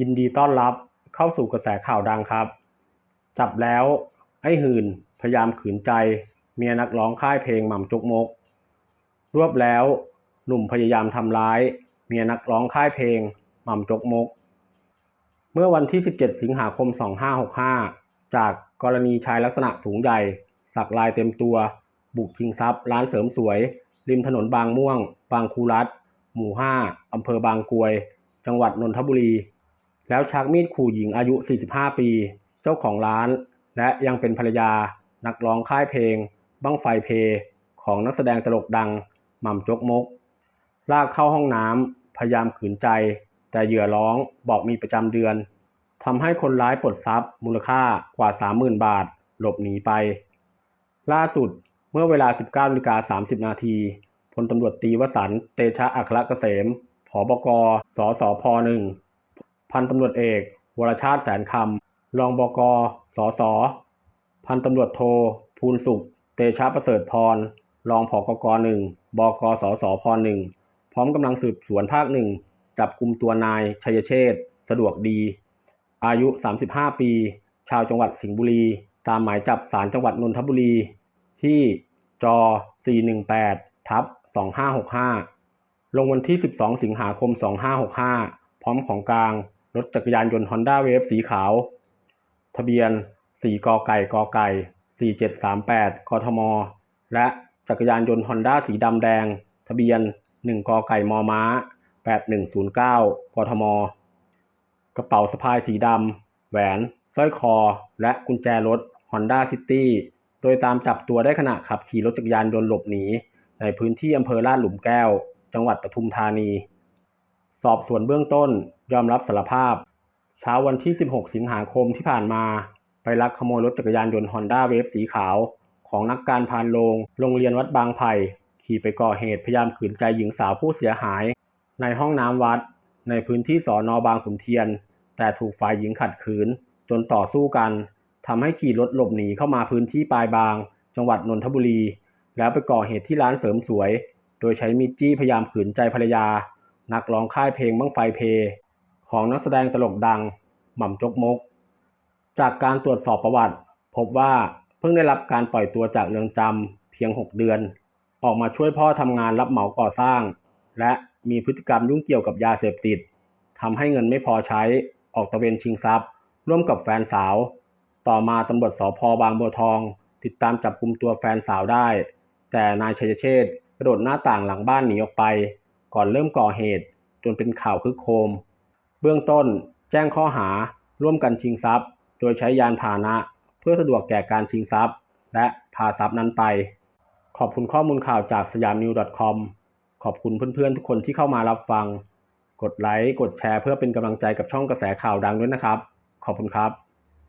ยินดีต้อนรับเข้าสู่กระแสข่าวดังครับ จับแล้วไอ้หื่นพยายามขืนใจ เมียนักร้องค่ายเพลงหม่ำจกมก รวบแล้วหนุ่มพยายามทำร้าย เมียนักร้องค่ายเพลงหม่ำจกมก เมื่อวันที่ 17 สิงหาคม 2565 จากกรณีชายลักษณะสูงใหญ่ สักลายเต็มตัว บุกชิงทรัพย์ ร้านเสริมสวย ริมถนนบางม่วง บางคูรัฐหมู่ 5 อำเภอบางกรวย จังหวัดนนทบุรี แล้วชักมีดขู่หญิงอายุ 45 ปี เจ้าของร้าน และยังเป็นภรรยา นักร้องค่ายเพลง บั้งไฟเพของนักแสดงตลกดังหม่ำจกมก ลากเข้าห้องน้ำพยายามขืนใจ แต่เหยื่อร้องบอกมีประจำเดือนทำให้คนร้ายปลดทรัพย์มูลค่ากว่า 30,000 บาท หลบหนีไป ล่าสุดเมื่อเวลา 19นาฬิกา30 นาทีพลตำรวจตีวสันเตชะอัครเกษมผบกสสพหนึ่ง พันตำรวจเอก วรชาติแสนคำรองบกสสพันตำรวจโทภูลสุข เตชะประเสริฐพร รองผกกหนึ่งบกสสพหนึ่งพร้อมกำลังสืบสวนภาคหนึ่งจับกลุ่มตัวนายชัยเชษฐ์สะดวกดี อายุ 35 ปี ชาวจังหวัดสิงห์บุรี ตามหมายจับศาลจังหวัดนนทบุรี ที่จ418ทับ2565 ลงวันที่ 12 สิงหาคม 2565 พร้อมของกลาง รถจักรยานยนต์ Honda Wave สีขาว ทะเบียน 4 กไก่กไก่ 4738 กทม และจักรยานยนต์ Honda สีดำแดง ทะเบียน 1 กไก่มม้า 8109 กทม กระเป๋าสะพายสีดำ แหวน สร้อยคอ และกุญแจรถ Honda City โดยตามจับตัวได้ขณะขับขี่รถจักรยานยนต์หลบหนี ในพื้นที่อำเภอลาดหลุมแก้ว จังหวัดปทุมธานี สอบสวนเบื้องต้น ยอมรับสารภาพ เช้าวันที่ 16 สิงหาคมที่ผ่านมา ไปลักขโมยรถจักรยานยนต์ Honda Wave สีขาว ของนักการพานโรงโรงเรียนวัดบางไผ่ขี่ไปก่อเหตุพยายามขืนใจหญิงสาวผู้เสียหาย ในห้องน้ำวัด ในพื้นที่สอนอบางขุนเทียน แต่ถูกฝ่ายหญิงขัดขืน จนต่อสู้กันทำให้ขี่รถหลบหนีเข้ามาพื้นที่ปลายบาง จังหวัดนนทบุรี แล้วไปก่อเหตุที่ร้านเสริมสวย โดยใช้มีดจี้พยายามขืนใจภรรยา นักร้องค่ายเพลงบั้งไฟเพ ของนักแสดงตลกดังหม่ำจกมก จากการตรวจสอบประวัติ พบว่าเพิ่งได้รับการปล่อยตัวจากเรือนจำเพียง 6 เดือน ออกมาช่วยพ่อทำงานรับเหมาก่อสร้าง และมีพฤติกรรมยุ่งเกี่ยวกับยาเสพติดทำให้เงินไม่พอใช้ออกตะเวนชิงทรัพย์ ร่วมกับแฟนสาว ต่อมาตำรวจสพบางบัวทอง ติดตามจับกลุ่มตัวแฟนสาวได้ แต่นายชัยเชษกระโดดหน้าต่างหลังบ้านหนีออกไป ก่อนเริ่มก่อเหตุ จนเป็นข่าวคึกโครม เบื้องต้นแจ้งข้อหาร่วมกันชิงทรัพย์ โดยใช้ยานพาหนะ เพื่อสะดวกแก่การชิงทรัพย์ และพาทรัพย์นั้นไป ขอบคุณข้อมูลข่าวจากสยามนิว .com ขอบคุณเพื่อนๆทุกคนที่เข้ามารับฟัง กดไลค์ กดแชร์เพื่อเป็นกำลังใจกับช่องกระแสข่าวดังด้วยนะครับ ขอบคุณครับ